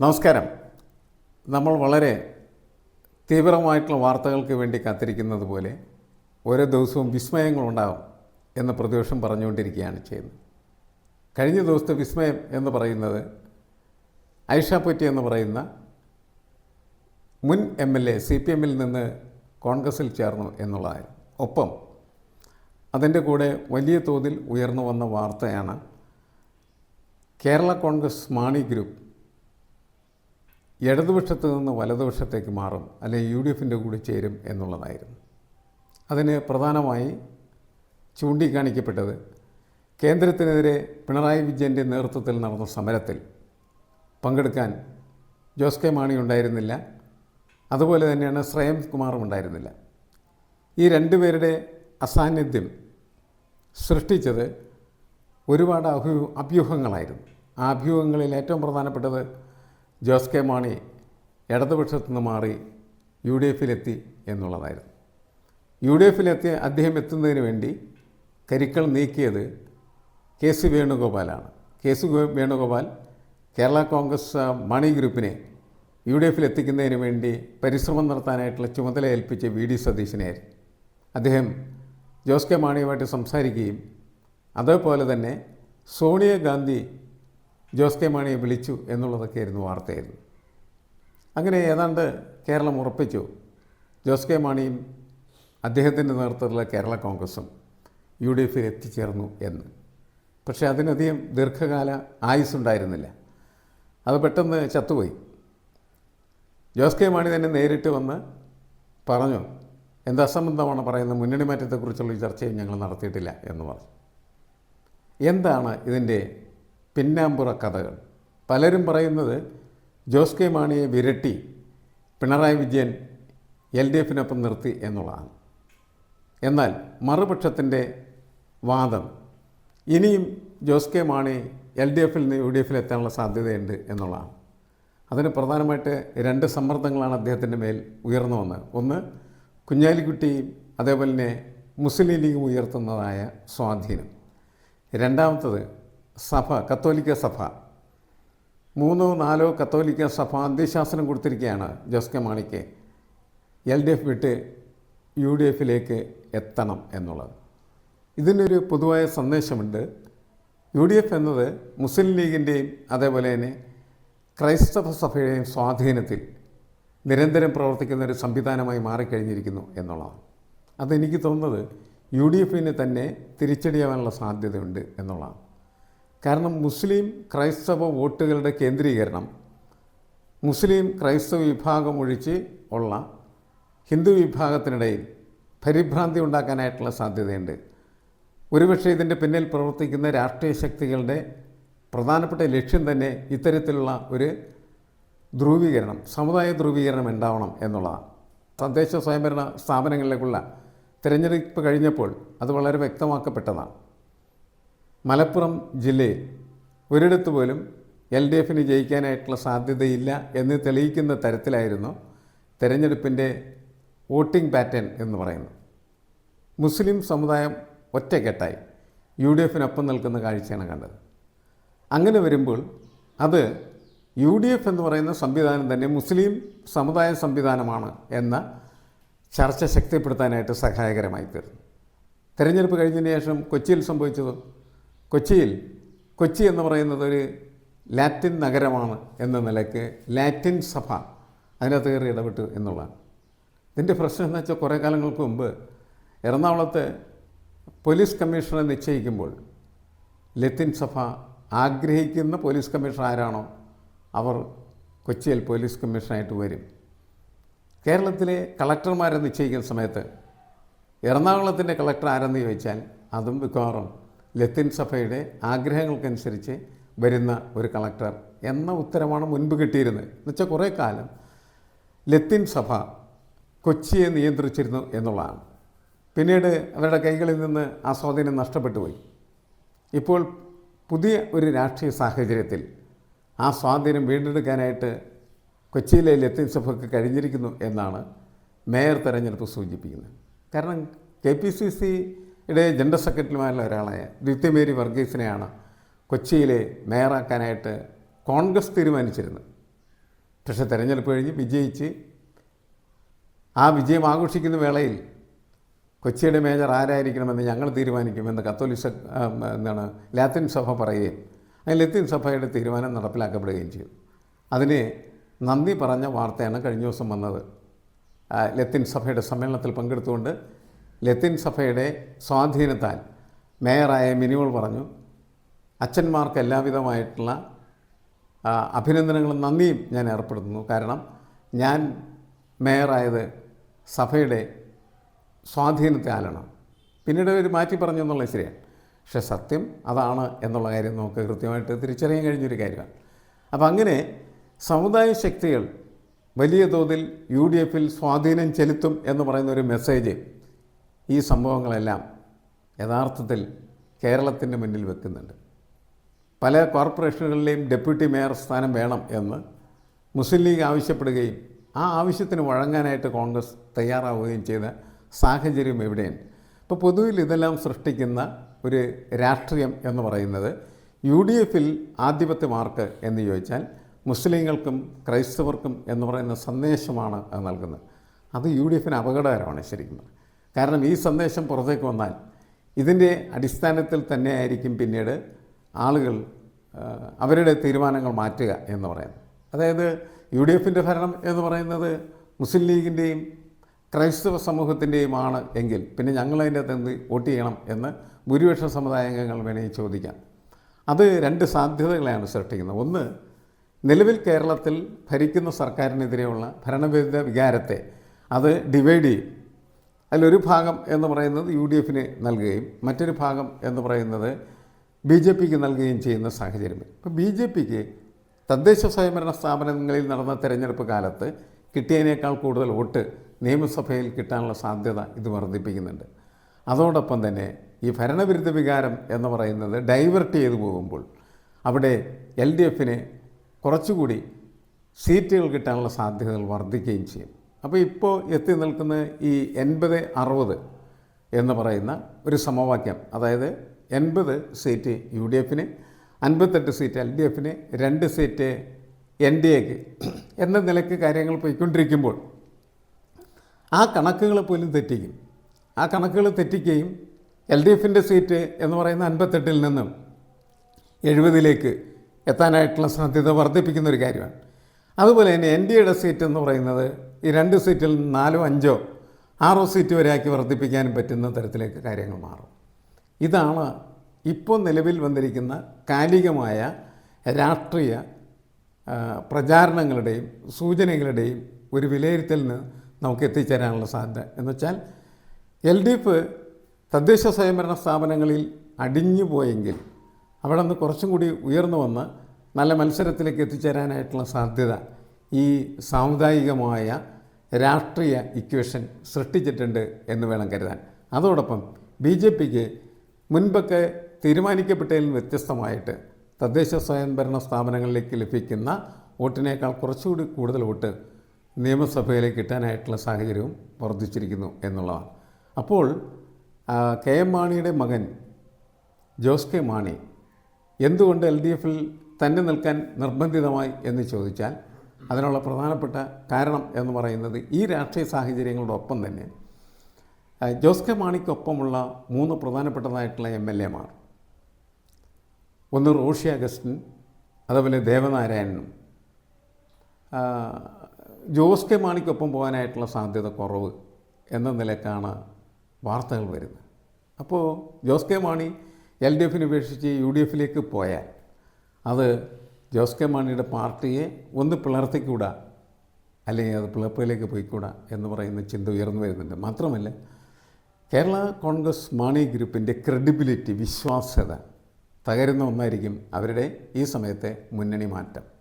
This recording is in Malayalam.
നമസ്കാരം. നമ്മൾ വളരെ തീവ്രമായിട്ടുള്ള വാർത്തകൾക്ക് വേണ്ടി കാത്തിരിക്കുന്നത് പോലെ ഓരോ ദിവസവും വിസ്മയങ്ങളുണ്ടാകും എന്ന പ്രതിപക്ഷം പറഞ്ഞുകൊണ്ടിരിക്കുകയാണ് ചെയ്യുന്നത്. കഴിഞ്ഞ ദിവസത്തെ വിസ്മയം എന്ന് പറയുന്നത് ഐഷ പൊറ്റി എന്ന് പറയുന്ന മുൻ M L A C P എമ്മിൽ നിന്ന് കോൺഗ്രസിൽ ചേർന്നു എന്നുള്ളതായിരുന്നു. ഒപ്പം അതിന്റെ കൂടെ വലിയ തോതിൽ ഉയർന്നു വന്ന വാർത്തയാണ് കേരള കോൺഗ്രസ് മാണി ഗ്രൂപ്പ് ഇടതുപക്ഷത്ത് നിന്ന് വലതുപക്ഷത്തേക്ക് മാറും അല്ലെങ്കിൽ യു ഡി എഫിന്റെ കൂടെ ചേരും എന്നുള്ളതായിരുന്നു. അതിന് പ്രധാനമായി ചൂണ്ടിക്കാണിക്കപ്പെട്ടത് കേന്ദ്രത്തിനെതിരെ പിണറായി വിജയന്റെ നേതൃത്വത്തിൽ നടന്ന സമരത്തിൽ പങ്കെടുക്കാൻ ജോസ് കെ മാണി ഉണ്ടായിരുന്നില്ല. അതുപോലെ തന്നെയാണ് ശ്രേയം കുമാറും ഉണ്ടായിരുന്നില്ല. ഈ രണ്ടുപേരുടെ അസാന്നിധ്യം സൃഷ്ടിച്ചത് ഒരുപാട് അഭ്യൂ അഭ്യൂഹങ്ങളായിരുന്നു. ആ അഭ്യൂഹങ്ങളിൽ ഏറ്റവും പ്രധാനപ്പെട്ടത് ജോസ് കെ മാണി ഇടതുപക്ഷത്തു നിന്ന് മാറി യു ഡി എഫിലെത്തി എന്നുള്ളതായിരുന്നു. യു ഡി എഫിലെത്തി അദ്ദേഹം എത്തുന്നതിന് വേണ്ടി കരിക്കൾ നീക്കിയത് കെ സി വേണുഗോപാലാണ്. കെ സി വേണുഗോപാൽ കേരള കോൺഗ്രസ് മണി ഗ്രൂപ്പിനെ യു ഡി എഫിൽ എത്തിക്കുന്നതിന് വേണ്ടി പരിശ്രമം നടത്താനായിട്ടുള്ള ചുമതല ഏൽപ്പിച്ച വി ഡി സതീശനായിരുന്നു അദ്ദേഹം ജോസ് കെ മാണിയുമായിട്ട് സംസാരിക്കുകയും അതേപോലെ തന്നെ സോണിയാഗാന്ധി ജോസ് കെ മാണിയെ വിളിച്ചു എന്നുള്ളതൊക്കെയായിരുന്നു വാർത്തയായിരുന്നു. അങ്ങനെ ഏതാണ്ട് കേരളം ഉറപ്പിച്ചു. ജോസ് കെ മാണിയും അദ്ദേഹത്തിന്റെ നേതൃത്വത്തിലുള്ള കേരള കോൺഗ്രസും യു ഡി എഫിൽ എത്തിച്ചേർന്നു എന്ന്. പക്ഷേ അതിനധികം ദീർഘകാല ആയുസ്സുണ്ടായിരുന്നില്ല. അത് പെട്ടെന്ന് ചത്തുപോയി. ജോസ് കെ മാണി തന്നെ നേരിട്ട് വന്ന് പറഞ്ഞു എന്ത് അസംബന്ധമാണ് പറയുന്നത്? മുന്നണി മാറ്റത്തെക്കുറിച്ചുള്ള ചർച്ചയും ഞങ്ങൾ നടത്തിയിട്ടില്ല എന്ന് പറഞ്ഞു. എന്താണ് ഇതിന്റെ പിന്നാമ്പുറ കഥകൾ. പലരും പറയുന്നത് ജോസ് കെ മാണിയെ വിരട്ടി പിണറായി വിജയൻ എൽ ഡി എഫിനൊപ്പം നിർത്തി എന്നുള്ളതാണ്. എന്നാൽ മറുപക്ഷത്തിന്റെ വാദം ഇനിയും Jose K Mani L D എഫിൽ നിന്ന് യു ഡി എഫിൽ എത്താനുള്ള സാധ്യതയുണ്ട് എന്നുള്ളതാണ്. അതിന് പ്രധാനമായിട്ട് രണ്ട് സമ്മർദ്ദങ്ങളാണ് അദ്ദേഹത്തിന്റെ മേൽ ഉയർന്നു വന്നത്. ഒന്ന് കുഞ്ഞാലിക്കുട്ടിയും അതേപോലെ തന്നെ മുസ്ലിം ലീഗും ഉയർത്തുന്നതായ സ്വാധീനം. രണ്ടാമത്തത് സഭ കത്തോലിക്ക സഭ. മൂന്നോ നാലോ കത്തോലിക്ക സഭ അന്ത്യശാസനം കൊടുത്തിരിക്കുകയാണ് ജോസ് കെ മാണിക്ക്. എൽ ഡി എഫ് വിട്ട് യു ഡി എഫിലേക്ക് എത്തണം എന്നുള്ളത്. ഇതിനൊരു പൊതുവായ സന്ദേശമുണ്ട്. യു ഡി എഫ് എന്നത് മുസ്ലിം ലീഗിന്റെയും അതേപോലെ തന്നെ ക്രൈസ്തവ സഭയുടെയും സ്വാധീനത്തിൽ നിരന്തരം പ്രവർത്തിക്കുന്ന ഒരു സംവിധാനമായി മാറിക്കഴിഞ്ഞിരിക്കുന്നു എന്നുള്ളതാണ്. അതെനിക്ക് തോന്നുന്നത് യു ഡി എഫിന് തന്നെ തിരിച്ചടിയാവാനുള്ള സാധ്യതയുണ്ട് എന്നുള്ളതാണ്. കാരണം മുസ്ലിം ക്രൈസ്തവ വോട്ടുകളുടെ കേന്ദ്രീകരണം മുസ്ലിം ക്രൈസ്തവ വിഭാഗം ഒഴിച്ച് ഉള്ള ഹിന്ദു വിഭാഗത്തിനിടയിൽ പരിഭ്രാന്തി ഉണ്ടാക്കാനായിട്ടുള്ള സാധ്യതയുണ്ട്. ഒരുപക്ഷെ ഇതിന്റെ പിന്നിൽ പ്രവർത്തിക്കുന്ന രാഷ്ട്രീയ ശക്തികളുടെ പ്രധാനപ്പെട്ട ലക്ഷ്യം തന്നെ ഇത്തരത്തിലുള്ള ഒരു ധ്രുവീകരണം സമുദായ ധ്രുവീകരണം ഉണ്ടാവണം എന്നുള്ളതാണ്. തദ്ദേശ സ്വയംഭരണ സ്ഥാപനങ്ങളിലേക്കുള്ള തിരഞ്ഞെടുപ്പ് കഴിഞ്ഞപ്പോൾ അത് വളരെ വ്യക്തമാക്കപ്പെട്ടതാണ്. മലപ്പുറം ജില്ലയിൽ ഒരിടത്ത് പോലും എൽ ഡി എഫിന് ജയിക്കാനായിട്ടുള്ള സാധ്യതയില്ല എന്ന് തെളിയിക്കുന്ന തരത്തിലായിരുന്നു തെരഞ്ഞെടുപ്പിന്റെ വോട്ടിംഗ് പാറ്റേൺ എന്ന് പറയുന്നത്. മുസ്ലിം സമുദായം ഒറ്റക്കെട്ടായി യു ഡി എഫിനൊപ്പം നിൽക്കുന്ന കാഴ്ചയാണ് കണ്ടത്. അങ്ങനെ വരുമ്പോൾ അത് യു ഡി എഫ് എന്ന് പറയുന്ന സംവിധാനം തന്നെ മുസ്ലിം സമുദായ സംവിധാനമാണ് എന്ന ചർച്ച ശക്തിപ്പെടുത്താനായിട്ട് സഹായകരമായി തീർന്നു തെരഞ്ഞെടുപ്പ് കഴിഞ്ഞതിന് ശേഷം കൊച്ചിയിൽ സംഭവിച്ചത് കൊച്ചിയിൽ കൊച്ചി എന്ന് പറയുന്നത് ഒരു ലാറ്റിൻ നഗരമാണ് എന്ന നിലയ്ക്ക് ലാറ്റിൻ സഭ അതിനകത്ത് കയറി ഇടപെട്ടു എന്നുള്ളതാണ്. ഇതിന്റെ പ്രശ്നം എന്ന് വെച്ചാൽ കുറേ കാലങ്ങൾക്ക് മുമ്പ് എറണാകുളത്ത് പോലീസ് കമ്മീഷണറെ നിശ്ചയിക്കുമ്പോൾ ലത്തിൻ സഭ ആഗ്രഹിക്കുന്ന പോലീസ് കമ്മീഷണർ ആരാണോ അവർ കൊച്ചിയിൽ പോലീസ് കമ്മീഷണറായിട്ട് വരും. കേരളത്തിലെ കളക്ടർമാരെ നിശ്ചയിക്കുന്ന സമയത്ത് എറണാകുളത്തിന്റെ കളക്ടർ ആരെന്ന് ചോദിച്ചാൽ അതും മിക്കവാറും ലത്തിൻ സഭയുടെ ആഗ്രഹങ്ങൾക്കനുസരിച്ച് വരുന്ന ഒരു കളക്ടർ എന്ന ഉത്തരമാണ് മുൻപ് കിട്ടിയിരുന്നത്. എന്നുവെച്ചാൽ കുറേ കാലം ലത്തിൻ സഭ കൊച്ചിയെ നിയന്ത്രിച്ചിരുന്നു എന്നുള്ളതാണ്. പിന്നീട് അവരുടെ കൈകളിൽ നിന്ന് ആ സ്വാധീനം നഷ്ടപ്പെട്ടുപോയി ഇപ്പോൾ പുതിയ ഒരു രാഷ്ട്രീയ സാഹചര്യത്തിൽ ആ സ്വാധീനം വീണ്ടെടുക്കാനായിട്ട് കൊച്ചിയിലെ ലത്തീൻ സഭയ്ക്ക് കഴിഞ്ഞിരിക്കുന്നു എന്നാണ് മേയർ തെരഞ്ഞെടുപ്പ് സൂചിപ്പിക്കുന്നത്. കാരണം കെ പി സി സി സിയുടെ ജനറൽ സെക്രട്ടറിമാരിൽ ഒരാളായ ദിത്യമേരി വർഗീസിനെയാണ് കൊച്ചിയിലെ മേയറാക്കാനായിട്ട് കോൺഗ്രസ് തീരുമാനിച്ചിരുന്നത്. പക്ഷേ തെരഞ്ഞെടുപ്പ് കഴിഞ്ഞ് വിജയിച്ച് ആ വിജയം ആഘോഷിക്കുന്ന വേളയിൽ കൊച്ചിയുടെ മേജർ ആരായിരിക്കണമെന്ന് ഞങ്ങൾ തീരുമാനിക്കുമെന്ന് കത്തോലിക്ക എന്താണ് ലാത്തിൻ സഭ പറയുകയും അതിൽ ലത്തിൻ സഭയുടെ തീരുമാനം നടപ്പിലാക്കപ്പെടുകയും ചെയ്തു. അതിന് നന്ദി പറഞ്ഞ വാർത്തയാണ് കഴിഞ്ഞ ദിവസം വന്നത്. ലത്തിൻ സഭയുടെ സമ്മേളനത്തിൽ പങ്കെടുത്തുകൊണ്ട് ലത്തീൻ സഭയുടെ സ്വാധീനത്താൽ മേയറായ മിനിമോൾ പറഞ്ഞു അച്ഛന്മാർക്ക് എല്ലാവിധമായിട്ടുള്ള അഭിനന്ദനങ്ങളും നന്ദിയും ഞാൻ ഏർപ്പെടുത്തുന്നു. കാരണം ഞാൻ മേയറായത് സഭയുടെ സ്വാധീനത്താലാണ് പിന്നീട് ഒരു മാറ്റി പറഞ്ഞു എന്നുള്ളത് ശരിയാണ്. പക്ഷേ സത്യം അതാണ് എന്നുള്ള കാര്യം നമുക്ക് കൃത്യമായിട്ട് തിരിച്ചറിയാൻ കഴിഞ്ഞൊരു കാര്യമാണ്. അപ്പം അങ്ങനെ സമുദായ ശക്തികൾ വലിയ തോതിൽ യു ഡി എഫിൽ സ്വാധീനം ചെലുത്തും എന്ന് പറയുന്ന ഒരു മെസ്സേജ് ഈ സംഭവങ്ങളെല്ലാം യഥാർത്ഥത്തിൽ കേരളത്തിന്റെ മുന്നിൽ വെക്കുന്നുണ്ട്. പല കോർപ്പറേഷനുകളിലെയും ഡെപ്യൂട്ടി മേയർ സ്ഥാനം വേണം എന്ന് മുസ്ലിം ലീഗ് ആവശ്യപ്പെടുകയും ആ ആവശ്യത്തിന് വഴങ്ങാനായിട്ട് കോൺഗ്രസ് തയ്യാറാവുകയും ചെയ്ത സാഹചര്യം എവിടെയുണ്ട്? ഇപ്പോൾ പൊതുവിൽ ഇതെല്ലാം സൃഷ്ടിക്കുന്ന ഒരു രാഷ്ട്രീയം എന്ന് പറയുന്നത് യു ഡി എഫിൽ ആധിപത്യമാർക്ക് എന്ന് ചോദിച്ചാൽ മുസ്ലിങ്ങൾക്കും ക്രൈസ്തവർക്കും എന്ന് പറയുന്ന സന്ദേശമാണ് അത് നൽകുന്നത്. അത് യു ഡി എഫിന് അപകടകരമാണ് ശരിക്കും. കാരണം ഈ സന്ദേശം പുറത്തേക്ക് വന്നാൽ ഇതിന്റെ അടിസ്ഥാനത്തിൽ തന്നെ ആയിരിക്കും പിന്നീട് ആളുകൾ അവരുടെ തീരുമാനങ്ങൾ മാറ്റുക എന്ന് പറയുന്നത്. അതായത് യു ഡി എഫിന്റെ ഭരണം എന്ന് പറയുന്നത് മുസ്ലിം ലീഗിന്റെയും ക്രൈസ്തവ സമൂഹത്തിന്റെയുമാണ് എങ്കിൽ പിന്നെ ഞങ്ങൾ അതിന്റെ വോട്ട് ചെയ്യണം എന്ന് ഭൂരിപക്ഷ സമുദായ അംഗങ്ങൾ വേണമെങ്കിൽ ചോദിക്കാം. അത് രണ്ട് സാധ്യതകളെയാണ് സൃഷ്ടിക്കുന്നത്. ഒന്ന് നിലവിൽ കേരളത്തിൽ ഭരിക്കുന്ന സർക്കാരിനെതിരെയുള്ള ഭരണവിരുദ്ധ വികാരത്തെ അത് ഡിവൈഡ് ചെയ്യും. അതിലൊരു ഭാഗം എന്ന് പറയുന്നത് യു ഡി എഫിന് നൽകുകയും മറ്റൊരു ഭാഗം എന്ന് പറയുന്നത് ബി ജെ പിക്ക് നൽകുകയും ചെയ്യുന്ന സാഹചര്യം ഇപ്പോൾ ബി ജെ പിക്ക് തദ്ദേശ സ്വയംഭരണ സ്ഥാപനങ്ങളിൽ നടന്ന തെരഞ്ഞെടുപ്പ് കാലത്ത് കിട്ടിയതിനേക്കാൾ കൂടുതൽ വോട്ട് നിയമസഭയിൽ കിട്ടാനുള്ള സാധ്യത ഇത് വർദ്ധിപ്പിക്കുന്നുണ്ട്. അതോടൊപ്പം തന്നെ ഈ ഭരണവിരുദ്ധ വികാരം എന്ന് പറയുന്നത് ഡൈവേർട്ട് ചെയ്തു പോകുമ്പോൾ അവിടെ എൽ ഡി എഫിന് കുറച്ചുകൂടി സീറ്റുകൾ കിട്ടാനുള്ള സാധ്യതകൾ വർദ്ധിക്കുകയും ചെയ്യും. അപ്പോൾ ഇപ്പോൾ എത്തി നിൽക്കുന്ന ഈ എൺപത് അറുപത് എന്ന് പറയുന്ന ഒരു സമവാക്യം. അതായത് എൺപത് സീറ്റ് യു ഡി എഫിന് അൻപത്തെട്ട് സീറ്റ് എൽ ഡി എഫിന് രണ്ട് സീറ്റ് എൻ ഡി എക്ക് എന്ന നിലയ്ക്ക് കാര്യങ്ങൾ പോയിക്കൊണ്ടിരിക്കുമ്പോൾ ആ കണക്കുകൾ പോലും തെറ്റിക്കും. ആ കണക്കുകൾ തെറ്റിക്കുകയും എൽ ഡി എഫിന്റെ സീറ്റ് എന്ന് പറയുന്ന അൻപത്തെട്ടിൽ നിന്നും എഴുപതിലേക്ക് എത്താനായിട്ടുള്ള സാധ്യത വർദ്ധിപ്പിക്കുന്ന ഒരു കാര്യമാണ്. അതുപോലെ തന്നെ എൻ ഡി എയുടെ സീറ്റ് എന്ന് പറയുന്നത് ഈ രണ്ട് സീറ്റിൽ നാലോ അഞ്ചോ ആറോ സീറ്റ് വരെ ആക്കി വർദ്ധിപ്പിക്കാനും പറ്റുന്ന തരത്തിലേക്ക് കാര്യങ്ങൾ മാറും. ഇതാണ് ഇപ്പോൾ നിലവിൽ വന്നിരിക്കുന്ന കാലികമായ രാഷ്ട്രീയ പ്രചാരണങ്ങളുടെയും സൂചനകളുടെയും ഒരു വിലയിരുത്തലിന് നമുക്ക് എത്തിച്ചേരാനുള്ള സാധ്യത. എന്ന് വെച്ചാൽ എൽ ഡി എഫ് തദ്ദേശ സ്വയംഭരണ സ്ഥാപനങ്ങളിൽ അടിഞ്ഞു പോയെങ്കിൽ അവിടെ നിന്ന് കുറച്ചും കൂടി ഉയർന്നു വന്ന് നല്ല മത്സരത്തിലേക്ക് എത്തിച്ചേരാനായിട്ടുള്ള സാധ്യത ഈ സാമുദായികമായ രാഷ്ട്രീയ ഇക്വേഷൻ സൃഷ്ടിച്ചിട്ടുണ്ട് എന്ന് വേണം കരുതാൻ. അതോടൊപ്പം ബി ജെ പിക്ക് മുൻപൊക്കെ തീരുമാനിക്കപ്പെട്ടതിൽ വ്യത്യസ്തമായിട്ട് തദ്ദേശ സ്വയംഭരണ സ്ഥാപനങ്ങളിലേക്ക് ലഭിക്കുന്ന വോട്ടിനേക്കാൾ കുറച്ചുകൂടി കൂടുതൽ വോട്ട് നിയമസഭയിലേക്ക് കിട്ടാനായിട്ടുള്ള സാഹചര്യവും വർദ്ധിച്ചിരിക്കുന്നു എന്നുള്ളതാണ്. അപ്പോൾ കെ എം മാണിയുടെ മകൻ ജോസ് കെ മാണി എന്തുകൊണ്ട് എൽ ഡി എഫിൽ തന്നെ നിൽക്കാൻ നിർബന്ധിതമായി എന്ന് ചോദിച്ചാൽ അതിനുള്ള പ്രധാനപ്പെട്ട കാരണം എന്ന് പറയുന്നത് ഈ രാഷ്ട്രീയ സാഹചര്യങ്ങളോടൊപ്പം തന്നെ ജോസ് കെ മാണിക്കൊപ്പമുള്ള മൂന്ന് പ്രധാനപ്പെട്ടതായിട്ടുള്ള എം എൽ എമാർ. ഒന്ന് റോഷി അഗസ്റ്റിൻ അതുപോലെ ദേവനാരായണനും. ജോസ് കെ മാണിക്കൊപ്പം പോകാനായിട്ടുള്ള സാധ്യത കുറവ് എന്ന നിലക്കാണ് വാർത്തകൾ വരുന്നത്. അപ്പോൾ Jose K Mani L D എഫിനെ ഉപേക്ഷിച്ച് യു ഡി എഫിലേക്ക് പോയാൽ അത് ജോസ് കെ മാണിയുടെ പാർട്ടിയെ ഒന്ന് പിളർത്തിക്കൂടാ അല്ലെങ്കിൽ അത് പിളർപ്പിലേക്ക് പോയിക്കൂടാ എന്ന് പറയുന്ന ചിന്ത ഉയർന്നു വരുന്നുണ്ട്. മാത്രമല്ല കേരള കോൺഗ്രസ് മാണി ഗ്രൂപ്പിന്റെ ക്രെഡിബിലിറ്റി വിശ്വാസ്യത തകരുന്ന ഒന്നായിരിക്കും അവരുടെ ഈ സമയത്തെ മുന്നണി മാറ്റം.